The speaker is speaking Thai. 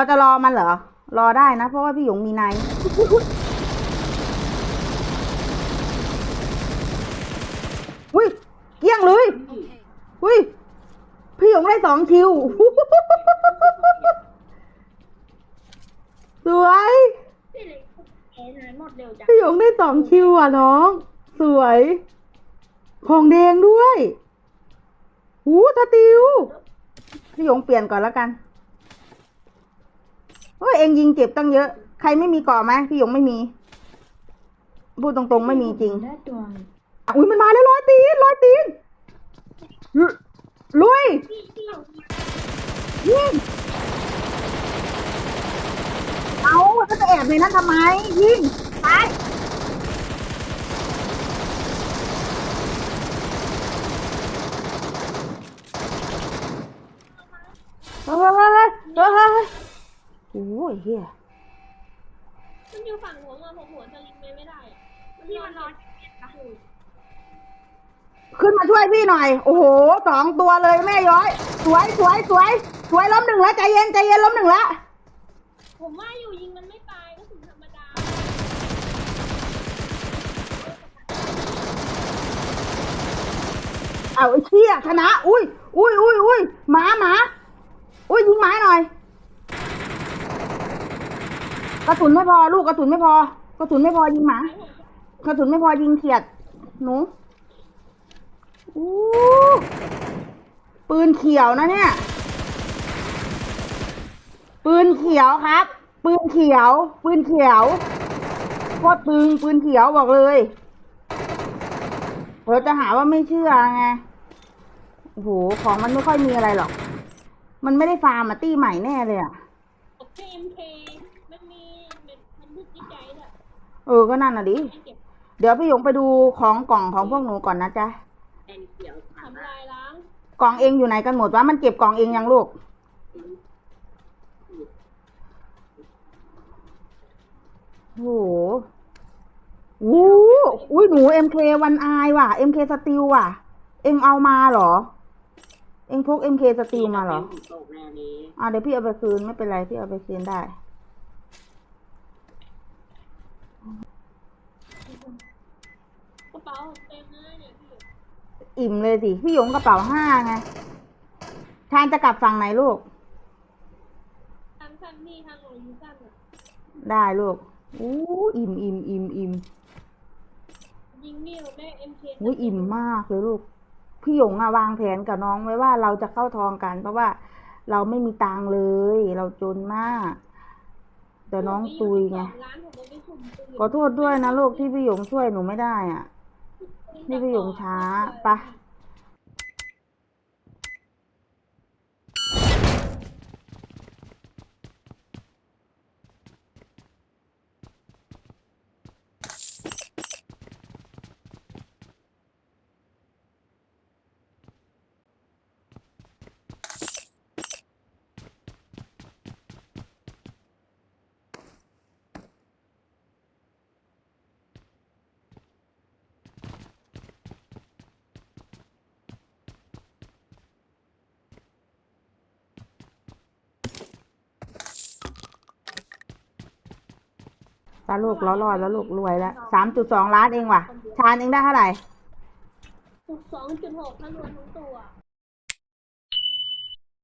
เราจะรอมันเหรอ รอได้นะ เพราะว่าพี่หยงมีนายอุ้ยเกลี้ยงเลยอุ้ยพี่หยงได้สองคิว สวยพี่เล็กแพ้นายหมดเร็วจังพี่หยงได้สองคิวอะน้อง สวย ของแดงด้วยหูสติว พี่หยงเปลี่ยนก่อนแล้วกัน เฮ้ยเองยิงเจ็บตั้งเยอะ ใครไม่มีกาะไหมพี่หยงไม่มี พูดตรงๆไม่มีจริง ได้ตัวอุ้ยมันมาแล้วร้อยตีนร้อยตีนลุยยิงเอาแล้วจะแอบในนั้นทำไมยิงไปเฮ้ยเฮ้ยเฮ้ยเฮ้ยเฮ้ย โอ้ยเฮียมันอยู่ฝั่งหัวเงาผมหัวสลิงไม่ได้มันพี่มันนอนอยู่ขึ้นมาช่วยพี่หน่อย โอ้โหสองตัวเลยแม่ย้อย สวยสวยสวยสวยล้มหนึ่งแล้วใจเย็นใจเย็นล้มหนึ่งแล้วผมว่าอยู่ยิงมันไม่ตายก็ถึงธรรมดาเอาไอ้เชี่ยชนะ อุ้ยอุ้ยอุ้ยอุ้ยหมาหมาอุ้ยยิงหมาหน่อย กระสุนไม่พอลูกกระสุนไม่พอกระสุนไม่พอยิงหมากระสุนไม่พอยิงเขียด หนูอู้ปืนเขียวนะเนี่ย ปืนเขียวครับ ปืนเขียว ปืนเขียวโคตรตึงปืนเขียวบอกเลยเราจะหาว่าไม่เชื่อไงโอ้โหของมันไม่ค่อยมีอะไรหรอก มันไม่ได้ฟาร์มมาตี้ใหม่แน่เลยอะโอเคเอ็ มเคมันมีเป็นมันพูดจิตใจด้วยเออก็นั่นน่ะดิ ให้เก็บเดี๋ยวพี่หยงไปดูของกล่องของพวกหนูก่อนนะจ๊ะทำลายล้างกล่องเองอยู่ไหนกันหมดวะมันเก็บกล่องเองยังลูก โอ้โหโอ้โหอุ้ยหนู MK วันอายว่ะ MK สติลว่ะ เอ็งเอามาเหรอ เอ็งพก MK สติลมาเหรอ ตกแน่นี้อ่าเดี๋ยวพี่เอาไปคืนไม่เป็นไรพี่เอาไปคืนได้ กระเป๋าเต็มเลยเนี่ยพี่ อิ่มเลยสิ พี่หยงกระเป๋าห้าไง ชานจะกลับฝั่งไหนลูก ทางสั้นพี่ทางหลวงยูสั้นอะได้ลูก อู้อิ่มอิ่มอิ่มอิ่มยิงนี่ผมได้เอ็มเคอุ้ยอิ่มมากเลยลูก พี่หยงอะวางแผนกับน้องไว้ว่าเราจะเข้าทองกัน เพราะว่าเราไม่มีตังค์เลย เราจนมาก แต่น้องตุยไงร้านผมก็ไม่สุ่มปืนขอโทษด้วยนะลูกที่พี่หยงช่วยหนูไม่ได้อะ นี่ไปหยงช้าไปะ้าลูกล้อรอดแล้วลูกรวยแล้วสามจุดสองล้านเองว่ะ ชานเองได้เท่าไหร่สองจุดหกถ้ารวมทั้งตัว